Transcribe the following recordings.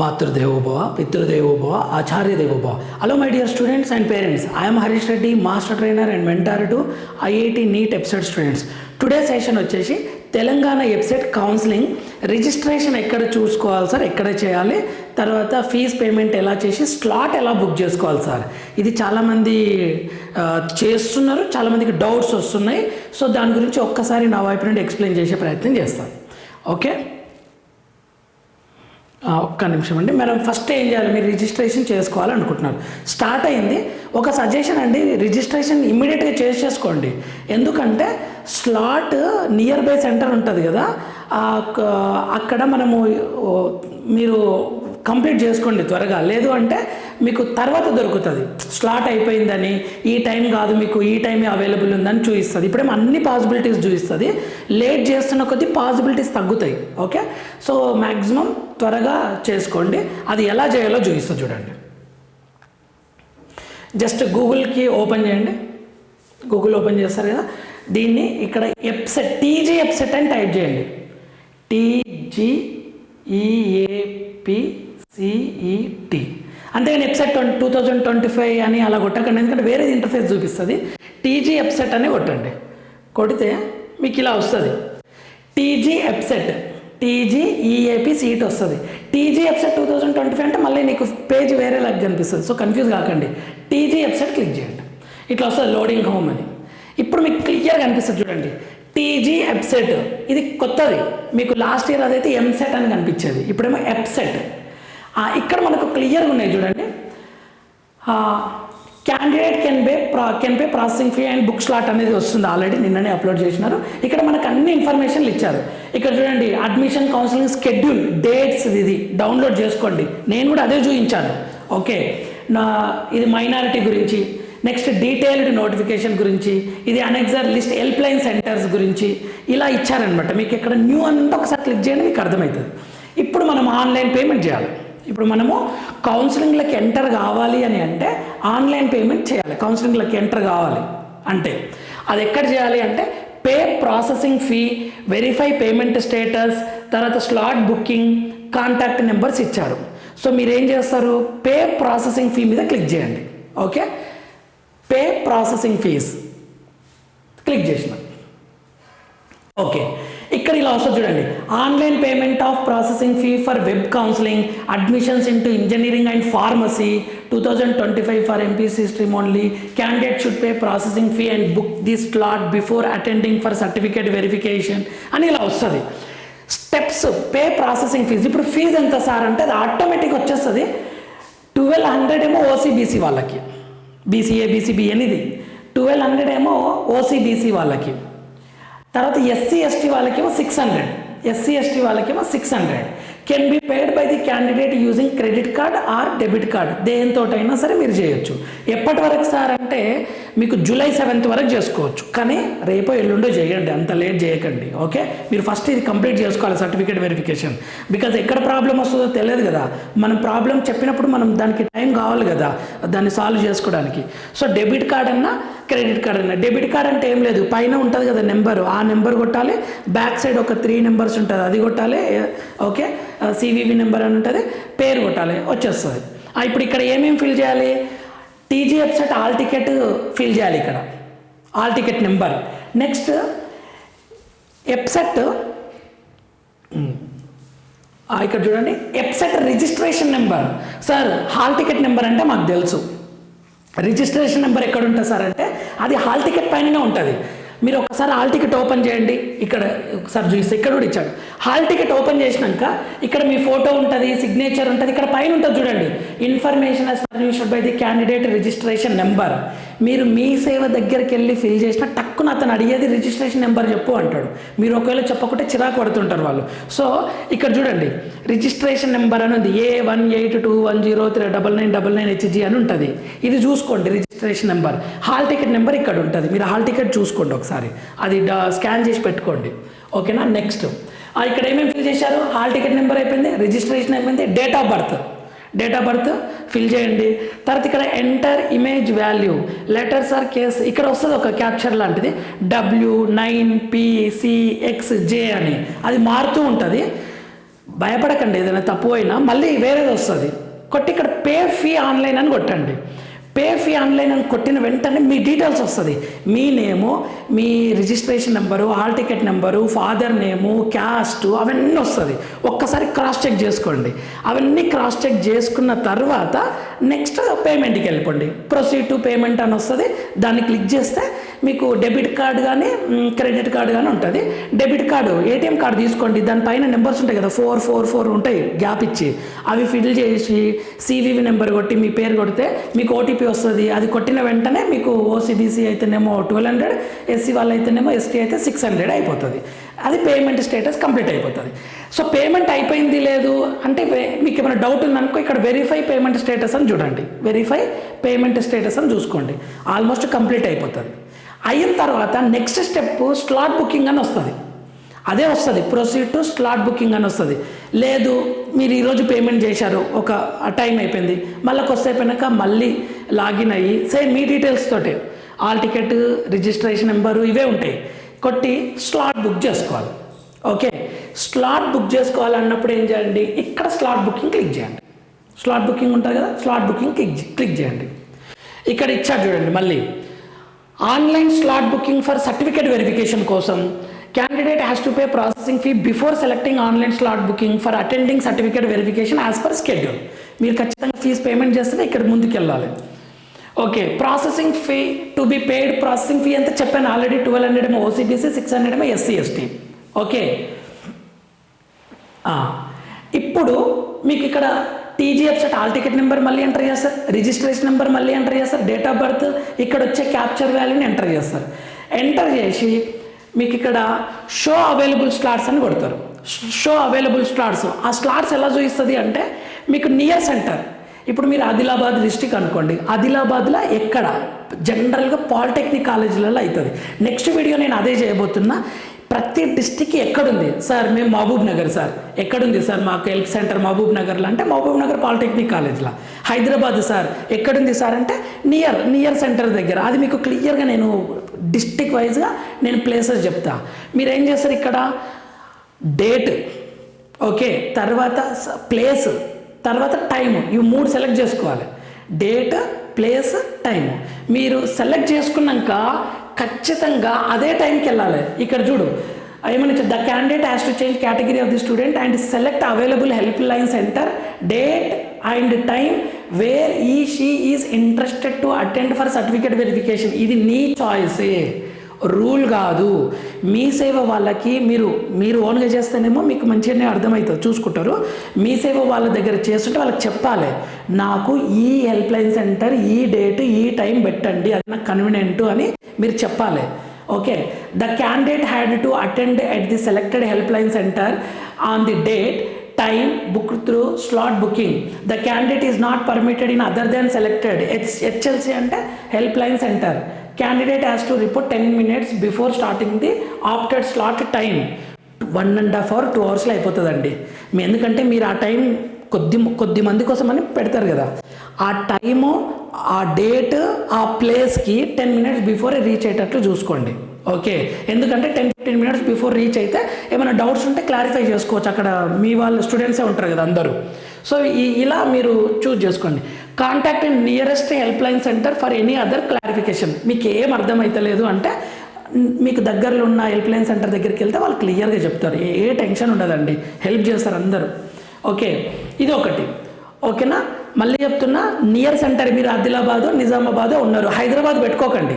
మాతృదేవోభవ పితృదేవోభవ ఆచార్య దేవోభవ hello my dear students and parents I'm Harish Reddy master trainer and mentor to IIT NEET EAPCET students today session వచ్చేసి Telangana EAPCET counselling registration ఎక్కడ చూసుకోవాలి sir ఎక్కడ చేయాలి? తర్వాత ఫీజ్ పేమెంట్ ఎలా చేసి స్లాట్ ఎలా బుక్ చేసుకోవాలి సార్ ఇది చాలామంది చేస్తున్నారు చాలామందికి డౌట్స్ వస్తున్నాయి. సో దాని గురించి ఒక్కసారి నా వైపు నుండి ఎక్స్ప్లెయిన్ చేసే ప్రయత్నం చేస్తాను. ఓకే ఒక్క నిమిషం అండి. మనం ఫస్ట్ ఏం చేయాలి? మీరు రిజిస్ట్రేషన్ చేసుకోవాలనుకుంటున్నారు. స్టార్ట్ అయింది. ఒక సజెషన్ అండి. రిజిస్ట్రేషన్ ఇమ్మీడియట్గా చేసేసుకోండి ఎందుకంటే స్లాట్ నియర్ బై సెంటర్ ఉంటుంది కదా. అక్కడ మనము మీరు కంప్లీట్ చేసుకోండి త్వరగా. లేదు అంటే మీకు తర్వాత దొరుకుతుంది. స్లాట్ అయిపోయిందని ఈ టైం కాదు మీకు ఈ టైమే అవైలబుల్ ఉందని చూపిస్తుంది. ఇప్పుడేమో అన్ని పాసిబిలిటీస్ చూపిస్తుంది. లేట్ చేస్తున్న కొద్దీ పాసిబిలిటీస్ తగ్గుతాయి. ఓకే? సో మ్యాక్సిమం త్వరగా చేసుకోండి. అది ఎలా చేయాలో చూపిస్తుంది చూడండి. జస్ట్ గూగుల్కి ఓపెన్ చేయండి. గూగుల్ ఓపెన్ చేస్తారు కదా. దీన్ని ఇక్కడ ఎప్సెట్ టీజీ ఎప్సెట్ అని టైప్ చేయండి. టీజీఈఏపిసిఈటి అంతేగాని EAPCET twenty two thousand twenty five అని అలా కొట్టకండి. ఎందుకంటే వేరేది ఇంటర్ఫేస్ చూపిస్తుంది. టీజీ ఎప్సెట్ అని కొట్టండి. కొడితే మీకు ఇలా వస్తుంది. TG EAPCET TG EAPCET వస్తుంది. TG EAPCET two thousand twenty five అంటే మళ్ళీ నీకు పేజ్ వేరే వేరేలాగా కనిపిస్తుంది. సో కన్ఫ్యూజ్ కాకండి. టీజీ ఎప్సెట్ క్లిక్ చేయండి. ఇట్లా వస్తుంది లోడింగ్ హోమ్ అని. ఇప్పుడు మీకు క్లియర్గా కనిపిస్తుంది చూడండి. టీజీ ఎప్సెట్ ఇది కొత్తది. మీకు లాస్ట్ ఇయర్ అదైతే ఎంసెట్ అని కనిపించేది. ఇప్పుడేమో ఎప్సెట్ ఇక్కడ మనకు క్లియర్గా ఉన్నాయి చూడండి. Candidate can pay can pay processing fee and book slot అనేది వస్తుంది. ఆల్రెడీ నిన్ననే అప్లోడ్ చేసినారు. ఇక్కడ మనకు అన్ని ఇన్ఫర్మేషన్లు ఇచ్చారు. ఇక్కడ చూడండి అడ్మిషన్ కౌన్సిలింగ్ స్కెడ్యూల్ డేట్స్ ఇది. డౌన్లోడ్ చేసుకోండి. నేను కూడా అదే చూపించాను. ఓకే. నా ఇది మైనారిటీ గురించి. నెక్స్ట్ డీటెయిల్డ్ నోటిఫికేషన్ గురించి. ఇది annexure list help line centres గురించి. ఇలా ఇచ్చారనమాట మీకు ఇక్కడ న్యూ అంటే ఒకసారి క్లిక్ చేయండి మీకు అర్థమవుతుంది. ఇప్పుడు మనం ఆన్లైన్ పేమెంట్ చేయాలి. ఇప్పుడు మనము కౌన్సిలింగ్లకు ఎంటర్ కావాలి అని అంటే ఆన్లైన్ పేమెంట్ చేయాలి. కౌన్సిలింగ్లకు ఎంటర్ కావాలి అంటే. అది ఎక్కడ చేయాలి అంటే pay processing fee verify payment status తర్వాత స్లాట్ బుకింగ్ కాంటాక్ట్ నెంబర్స్ ఇచ్చారు. సో మీరు ఏం చేస్తారు? పే ప్రాసెసింగ్ ఫీ మీద క్లిక్ చేయండి. Okay pay processing fees click చేసిన. ఓకే ఇక్కడ ఇలా వస్తుంది చూడండి. Online payment of processing fee for web counselling admissions into engineering and pharmacy two thousand twenty five for MPC stream only candidate should pay processing fee and book this slot before attending for certificate verification అని ఇలా వస్తుంది. Steps pay processing fee ఇప్పుడు fee ఎంత sir అంటే అది automatic వచ్చేస్తుంది. Twelve hundred ఏమో OC BC వాళ్ళకి. బీసీఏ బీసీబీ అనేది ట్వెల్వ్ హండ్రెడ్ ఏమో ఓసీబీసీ వాళ్ళకి. తర్వాత ఎస్సీ ఎస్టీ వాళ్ళకేమో సిక్స్ హండ్రెడ్ ఎస్సీ ఎస్టీ వాళ్ళకేమో six hundred can be paid by the candidate using credit card or debit card దేనితోటైనా సరే మీరు చేయొచ్చు. ఎప్పటి వరకు సార్ అంటే మీకు జూలై సెవెంత్ వరకు చేసుకోవచ్చు. కానీ రేపో ఎల్లుండో చేయండి. అంత లేట్ చేయకండి. ఓకే మీరు ఫస్ట్ ఇది కంప్లీట్ చేసుకోవాలి సర్టిఫికేట్ వెరిఫికేషన్ బికాజ్ ఎక్కడ ప్రాబ్లం వస్తుందో తెలియదు కదా. మనం ప్రాబ్లం చెప్పినప్పుడు మనం దానికి టైం కావాలి కదా. దాన్ని సాల్వ్ చేసుకోవడానికి. సో డెబిట్ కార్డ్ అన్నా క్రెడిట్ కార్డ్ అన్న. డెబిట్ కార్డ్ అంటే ఏం లేదు. పైన ఉంటుంది కదా నెంబరు. ఆ నెంబర్ కొట్టాలి. బ్యాక్ సైడ్ ఒక త్రీ నెంబర్స్ ఉంటుంది. అది కొట్టాలి. ఓకే. సివివి నెంబర్ అని ఉంటుంది. పేరు కొట్టాలి. వచ్చేస్తుంది. ఇప్పుడు ఇక్కడ ఏమేమి ఫిల్ చేయాలి? TG website hall ticket fill చేయాలి ఇక్కడ. Hall ticket number. Next EAPCET ఇక్కడ చూడండి. EAPCET registration number. Sir hall ticket number అంటే మాకు తెలుసు. రిజిస్ట్రేషన్ నెంబర్ ఎక్కడ ఉంటుంది సార్ అంటే అది హాల్ టికెట్ పైననే ఉంటుంది. మీరు ఒకసారి హాల్ టికెట్ ఓపెన్ చేయండి. ఇక్కడ ఒకసారి చూస్తే ఇక్కడ కూడా ఇచ్చాడు. హాల్ టికెట్ ఓపెన్ చేసినాక ఇక్కడ మీ ఫోటో ఉంటుంది సిగ్నేచర్ ఉంటుంది ఇక్కడ పైన ఉంటుంది చూడండి. Information as by the candidate registration number మీరు మీ సేవ దగ్గరికి వెళ్ళి ఫిల్ చేసిన టక్కున అతను అడిగేది రిజిస్ట్రేషన్ నెంబర్ చెప్పు అంటాడు. మీరు ఒకవేళ చెప్పకుంటే చిరాకు పడుతుంటారు వాళ్ళు. సో ఇక్కడ చూడండి. రిజిస్ట్రేషన్ నెంబర్ అని ఉంది. A one eight two one zero three double nine double nine HG అని ఉంటుంది. ఇది చూసుకోండి. Registration number. Hall ticket number ఇక్కడ ఉంటుంది. మీరు హాల్ టికెట్ చూసుకోండి ఒకసారి. అది స్కాన్ చేసి పెట్టుకోండి. ఓకేనా? నెక్స్ట్. ఇక్కడ ఏమేమి ఫిల్ చేశారు? హాల్ టికెట్ నెంబర్ అయిపోయింది రిజిస్ట్రేషన్ అయిపోయింది date of birth. Date of birth fill చేయండి. తర్వాత ఇక్కడ enter image value. Letters are case. ఇక్కడ వస్తుంది ఒక క్యాప్చర్ లాంటిది. W nine P X J అని. అది మారుతూ ఉంటుంది. భయపడకండి ఏదైనా తప్పు అయినా. మళ్ళీ వేరేది వస్తుంది. కొట్టి ఇక్కడ పే ఫీ ఆన్లైన్ అని కొట్టండి. పేఫీ ఆన్లైన్ అని కొట్టిన వెంటనే మీ డీటెయిల్స్ వస్తుంది. మీ నేము మీ registration number hall ticket number father name caste అవన్నీ వస్తుంది. ఒక్కసారి క్రాస్ చెక్ చేసుకోండి. అవన్నీ క్రాస్ చెక్ చేసుకున్న తర్వాత నెక్స్ట్ పేమెంట్కి వెళ్ళిపోండి. ప్రొసీడ్ టు పేమెంట్ అని వస్తుంది. దాన్ని క్లిక్ చేస్తే మీకు డెబిట్ కార్డ్ కానీ క్రెడిట్ కార్డ్ కానీ ఉంటుంది. డెబిట్ కార్డు ఏటీఎం కార్డు తీసుకోండి. దానిపైన నెంబర్స్ ఉంటాయి కదా ఫోర్ ఫోర్ ఫోర్ ఉంటాయి. గ్యాప్ ఇచ్చి అవి ఫిల్ చేసి సివివి నెంబర్ కొట్టి మీ పేరు కొడితే మీకు ఓటీపీ వస్తుంది. అది కొట్టిన వెంటనే మీకు ఓసీబీసీ అయితేనేమో ట్వెల్వ్ హండ్రెడ్ ఎస్సీ వాళ్ళు అయితేనేమో ఎస్టీ అయితే సిక్స్ హండ్రెడ్ అయిపోతుంది. అది పేమెంట్ స్టేటస్ కంప్లీట్ అయిపోతుంది. సో పేమెంట్ అయిపోయింది లేదు అంటే మీకు ఏమైనా డౌట్ ఉందనుకో ఇక్కడ వెరిఫై పేమెంట్ స్టేటస్ అని చూడండి. వెరిఫై పేమెంట్ స్టేటస్ అని చూసుకోండి. ఆల్మోస్ట్ కంప్లీట్ అయిపోతుంది. అయిన తర్వాత నెక్స్ట్ స్టెప్ స్లాట్ బుకింగ్ అని వస్తుంది. అదే వస్తుంది. ప్రొసీడ్ టు స్లాట్ బుకింగ్ అని వస్తుంది. లేదు మీరు ఈరోజు పేమెంట్ చేశారు. ఒక టైం అయిపోయింది. మళ్ళీ కొద్ది అయిపోయినాక మళ్ళీ లాగిన్ అయ్యి సేమ్ మీ డీటెయిల్స్ తోటే. ఆల్ టికెట్ రిజిస్ట్రేషన్ నెంబరు ఇవే ఉంటాయి. కొట్టి స్లాట్ బుక్ చేసుకోవాలి. ఓకే? స్లాట్ బుక్ చేసుకోవాలన్నప్పుడు ఏం చేయండి? ఇక్కడ స్లాట్ బుకింగ్ క్లిక్ చేయండి. స్లాట్ బుకింగ్ ఉంటుంది కదా? స్లాట్ బుకింగ్ క్లిక్ క్లిక్ చేయండి. ఇక్కడ ఇచ్చారు చూడండి మళ్ళీ. Online slot booking for certificate verification కోసం candidate has to pay processing fee before selecting online slot booking for attending certificate verification as per schedule మీరు ఖచ్చితంగా ఫీజు పేమెంట్ చేస్తేనే ఇక్కడ ముందుకు వెళ్ళాలి okay processing fee to be paid processing fee ఎంత చెప్పాను already twelve hundred ఏమో OC BC six hundred ఏమో ఎస్సీ ఎస్టీ ఓకే ఇప్పుడు మీకు ఇక్కడ TG EAPCET hall ticket number మళ్ళీ ఎంటర్ చేస్తారు రిజిస్ట్రేషన్ నెంబర్ మళ్ళీ ఎంటర్ చేస్తారు డేట్ ఆఫ్ బర్త్ ఇక్కడ వచ్చే క్యాప్చర్ వాల్యూని ఎంటర్ చేస్తారు. ఎంటర్ చేసి మీకు ఇక్కడ షో అవైలబుల్ స్లాట్స్ అని కొడతారు. షో అవైలబుల్ స్లాట్స్ ఆ స్లాట్స్ ఎలా చూపిస్తుంది అంటే మీకు నియర్ సెంటర్ ఇప్పుడు మీరు ఆదిలాబాద్ డిస్టిక్ అనుకోండి. ఆదిలాబాద్లో ఎక్కడ? జనరల్గా పాలిటెక్నిక్ కాలేజీలలో అవుతుంది. నెక్స్ట్ వీడియో నేను అదే చేయబోతున్నా. ప్రతి డిస్టిక్ ఎక్కడుంది? సార్ మేము మహబూబ్ నగర్ సార్. ఎక్కడుంది సార్ మాకు హెల్త్ సెంటర్ మహబూబ్ నగర్లో అంటే మహబూబ్ నగర్ పాలిటెక్నిక్ కాలేజ్లో. హైదరాబాద్ సార్ ఎక్కడుంది సార్ అంటే నియర్ నియర్ సెంటర్ దగ్గర. అది మీకు క్లియర్గా నేను డిస్టిక్ వైజ్గా నేను ప్లేసెస్ చెప్తా. మీరు ఏం చేస్తారు ఇక్కడ? డేట్ ఓకే తర్వాత ప్లేస్ తర్వాత టైం ఇవి మూడు సెలెక్ట్ చేసుకోవాలి. డేట్ ప్లేస్ టైం మీరు సెలెక్ట్ చేసుకున్నాక ఖచ్చితంగా అదే టైంకి వెళ్ళాలి. ఇక్కడ చూడు ఏమని the candidate has to change category of the student and select available help line centre date and time where he she is interested to attend for certificate verification ఇది నీ చాయిసే రూల్ కాదు. మీ సేవ వాళ్ళకి మీరు మీరు ఓన్గా చేస్తేనేమో మీకు మంచిగానే అర్థమవుతుంది చూసుకుంటారు. మీ సేవ వాళ్ళ దగ్గర చేస్తుంటే వాళ్ళకి చెప్పాలి నాకు ఈ హెల్ప్ లైన్ సెంటర్ ఈ డేట్ ఈ టైం పెట్టండి అది నాకు కన్వీనియంట్ అని మీరు చెప్పాలి. Okay the candidate had to attend at the selected help line centre on the date time book through slot booking the candidate is not permitted in other than selected H HLC అంటే help line centre candidate has to report ten minutes before starting the opted slot time one and half hour two అవర్స్లో అయిపోతుందండి. మీ ఎందుకంటే మీరు ఆ time కొద్ది కొద్ది మంది కోసం అని పెడతారు కదా. ఆ టైము ఆ డేట్ ఆ ప్లేస్కి టెన్ మినిట్స్ బిఫోర్ రీచ్ అయ్యేటట్లు చూసుకోండి. ఓకే ఎందుకంటే ten fifteen minutes before reach అయితే ఏమైనా డౌట్స్ ఉంటే క్లారిఫై చేసుకోవచ్చు. అక్కడ మీ వాళ్ళు స్టూడెంట్సే ఉంటారు కదా అందరూ. సో ఈ ఇలా మీరు చూజ్ చేసుకోండి. Contact nearest help line centre for any other clarification మీకు ఏం అర్థమైతలేదు అంటే మీకు దగ్గరలో ఉన్న హెల్ప్ లైన్ సెంటర్ దగ్గరికి వెళ్తే వాళ్ళు క్లియర్గా చెప్తారు. ఏ- ఏ టెన్షన్ ఉండదండి. హెల్ప్ చేస్తారు అందరూ. ఓకే ఇది ఒకటి. ఓకేనా? మళ్ళీ చెప్తున్నా నియర్ సెంటర్ మీరు ఆదిలాబాదు నిజామాబాదో ఉన్నారు. హైదరాబాద్ పెట్టుకోకండి.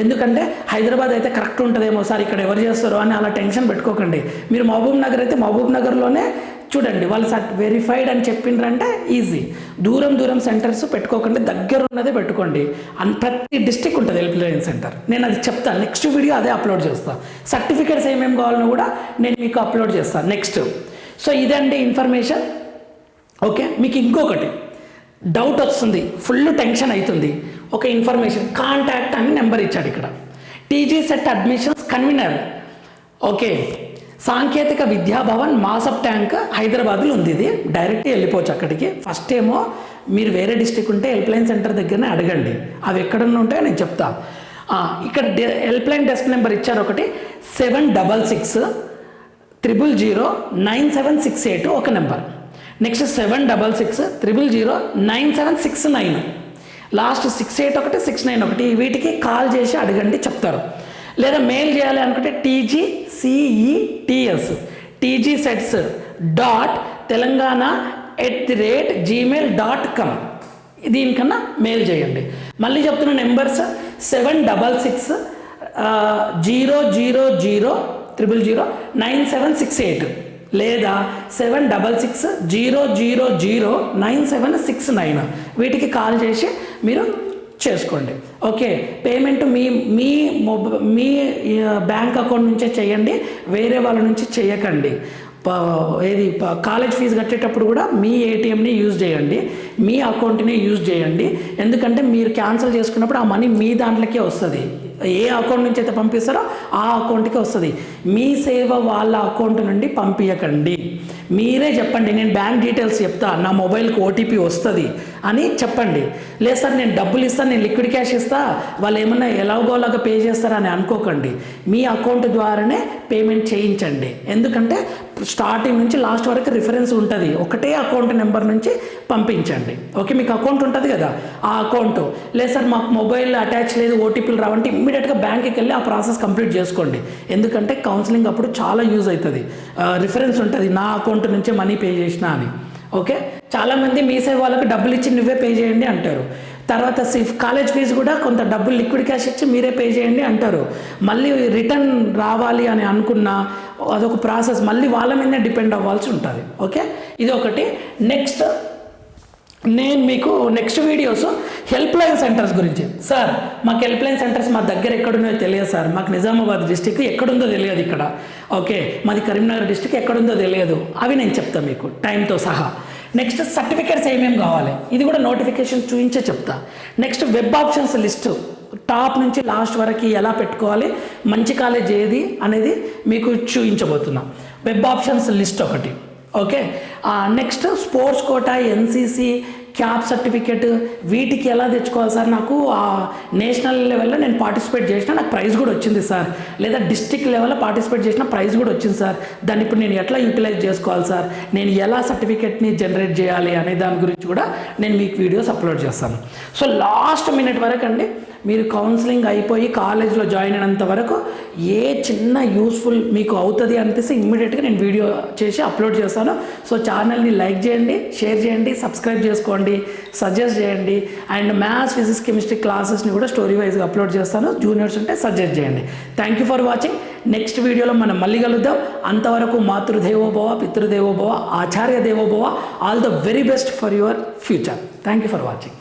ఎందుకంటే హైదరాబాద్ అయితే కరెక్ట్ ఉంటుందేమో సార్ ఇక్కడ ఎవరు చేస్తారో అని అలా టెన్షన్ పెట్టుకోకండి. మీరు మహబూబ్ నగర్ అయితే మహబూబ్ నగర్లోనే చూడండి వాళ్ళు సర్ట్ వెరిఫైడ్ అని చెప్పిండ్రంటే ఈజీ దూరం దూరం సెంటర్స్ పెట్టుకోకుండా దగ్గర ఉన్నదే పెట్టుకోండి. అన్ ప్రతి డిస్టిక్ ఉంటుంది హెల్ప్ లైన్ సెంటర్ నేను అది చెప్తాను నెక్స్ట్ వీడియో అదే అప్లోడ్ చేస్తాను సర్టిఫికేట్స్ ఏమేమి కావాలన్నా కూడా నేను మీకు అప్లోడ్ చేస్తాను నెక్స్ట్ సో ఇదండి ఇన్ఫర్మేషన్ ఓకే మీకు ఇంకొకటి. డౌట్ వస్తుంది ఫుల్ టెన్షన్ అవుతుంది ఒక ఇన్ఫర్మేషన్ కాంటాక్ట్ అని నెంబర్ ఇచ్చాడు ఇక్కడ. TG CET admissions convenor okay. Sanketika Vidya Bhavan Masab tank హైదరాబాద్లో ఉంది. ఇది డైరెక్ట్ వెళ్ళిపోవచ్చు అక్కడికి. ఫస్ట్ ఏమో మీరు వేరే డిస్టిక్ ఉంటే హెల్ప్లైన్ సెంటర్ దగ్గరనే అడగండి. అవి ఎక్కడన్నా ఉంటాయో నేను చెప్తా. ఇక్కడ హెల్ప్ లైన్ డెస్క్ నెంబర్ ఇచ్చారు ఒకటి. Seven double six triple zero nine seven six eight ఒక number. Next seven double six triple zero nine seven six nine. Last six eight ఒకటి సిక్స్ నైన్ ఒకటి. వీటికి కాల్ చేసి అడగండి చెప్తారు. లేదా మెయిల్ చేయాలి అనుకుంటే TG CETS TG CETs dot Telangana at the rate Gmail dot com దీనికన్నా మెయిల్ చేయండి. మళ్ళీ చెప్తున్న numbers seven double six zero zero zero triple zero nine seven six eight లేదా seven double six zero zero zero nine seven six nine వీటికి call చేసి మీరు చేసుకోండి. Okay payment మీ మీ మొబ మీ బ్యాంక్ అకౌంట్ నుంచే చేయండి వేరే వాళ్ళ నుంచి చేయకండి. ఏది కాలేజ్ ఫీజు కట్టేటప్పుడు కూడా మీ ఏటీఎంని యూజ్ చేయండి మీ అకౌంట్ని యూజ్ చేయండి. ఎందుకంటే మీరు క్యాన్సిల్ చేసుకున్నప్పుడు ఆ మనీ మీ దాంట్లోకే వస్తుంది. ఏ అకౌంట్ నుంచి అయితే పంపిస్తారో ఆ అకౌంట్కి వస్తుంది. మీ సేవ వాళ్ళ అకౌంట్ నుండి పంపించకండి మీరే చెప్పండి నేను బ్యాంక్ డీటెయిల్స్ చెప్తా నా మొబైల్కి ఓటీపీ వస్తుంది అని చెప్పండి. లేదు సార్ నేను డబ్బులు ఇస్తాను నేను లిక్విడ్ క్యాష్ ఇస్తా వాళ్ళు ఏమన్నా ఎలాగోలాగా పే చేస్తారని అనుకోకండి. మీ అకౌంట్ ద్వారానే పేమెంట్ చేయించండి. ఎందుకంటే స్టార్టింగ్ నుంచి లాస్ట్ వరకు రిఫరెన్స్ ఉంటుంది. ఒకటే అకౌంట్ నెంబర్ నుంచి పంపించండి. ఓకే మీకు అకౌంట్ ఉంటుంది కదా? ఆ అకౌంట్ లేదు సార్ మాకు మొబైల్ అటాచ్ లేదు ఓటీపీలు రావంటే ఇమ్మీడియట్గా బ్యాంక్కి వెళ్ళి ఆ ప్రాసెస్ కంప్లీట్ చేసుకోండి. ఎందుకంటే కౌన్సిలింగ్ అప్పుడు చాలా యూజ్ అవుతుంది రిఫరెన్స్ ఉంటుంది నా అకౌంట్ నుంచే మనీ పే చేసిన అని. ఓకే చాలామంది మీ సేవ వాళ్ళకి డబ్బులు ఇచ్చి నువ్వే పే చేయండి అంటారు. తర్వాత సిఫ్ కాలేజ్ ఫీజు కూడా కొంత డబ్బులు లిక్విడ్ క్యాష్ ఇచ్చి మీరే పే చేయండి అంటారు. మళ్ళీ రిటర్న్ రావాలి అని అనుకున్నా అదొక ప్రాసెస్. మళ్ళీ వాళ్ళ మీదనే డిపెండ్ అవ్వాల్సి ఉంటుంది. ఓకే? ఇది ఒకటి నెక్స్ట్ నేను మీకు next videos help line centres గురించి. సార్ మాకు హెల్ప్ లైన్ సెంటర్స్ మా దగ్గర ఎక్కడున్నాయో తెలియదు సార్. మాకు నిజామాబాద్ డిస్టిక్ ఎక్కడుందో తెలియదు ఇక్కడ. ఓకే? మాది కరీంనగర్ డిస్టిక్ ఎక్కడుందో తెలియదు. అవి నేను చెప్తాను మీకు టైంతో సహా. నెక్స్ట్ సర్టిఫికేట్స్ ఏమేమి కావాలి? ఇది కూడా నోటిఫికేషన్ చూపించే చెప్తా. Next web options list. Top నుంచి లాస్ట్ వరకు ఎలా పెట్టుకోవాలి మంచి కాలేజ్ ఏది అనేది మీకు చూపించబోతున్నాం. వెబ్ ఆప్షన్స్ లిస్ట్ ఒకటి. Okay? Next sports quota NCC CAP certificate వీటికి ఎలా తెచ్చుకోవాలి సార్? నాకు ఆ నేషనల్ లెవెల్లో నేను పార్టిసిపేట్ చేసిన నాకు ప్రైజ్ కూడా వచ్చింది సార్. లేదా డిస్టిక్ లెవెల్లో పార్టిసిపేట్ చేసిన ప్రైజ్ కూడా వచ్చింది సార్. దాన్ని ఇప్పుడు నేను ఎట్లా యూటిలైజ్ చేసుకోవాలి సార్? నేను ఎలా సర్టిఫికేట్ని జనరేట్ చేయాలి అనే దాని గురించి కూడా నేను మీకు వీడియోస్ అప్లోడ్ చేస్తాను. సో లాస్ట్ మినిట్ వరకు అండి మీరు కౌన్సిలింగ్ అయిపోయి కాలేజ్లో జాయిన్ అయినంత వరకు ఏ చిన్న యూస్ఫుల్ మీకు అవుతుంది అనిపిస్తే ఇమ్మీడియట్గా నేను వీడియో చేసి అప్లోడ్ చేస్తాను. సో ఛానల్ని లైక్ చేయండి షేర్ చేయండి సబ్స్క్రైబ్ చేసుకోండి సజెస్ట్ చేయండి. అండ్ మ్యాథ్స్ ఫిజిక్స్ కెమిస్ట్రీ క్లాసెస్ని కూడా స్టోరీ వైజ్గా అప్లోడ్ చేస్తాను. జూనియర్స్ ఉంటే సజెస్ట్ చేయండి. Thank you for watching next వీడియోలో మనం మళ్ళీ కలుద్దాం. అంతవరకు మాతృదేవోభవ పితృదేవోభవ ఆచార్య దేవోభవ. All the very best for your future thank you for watching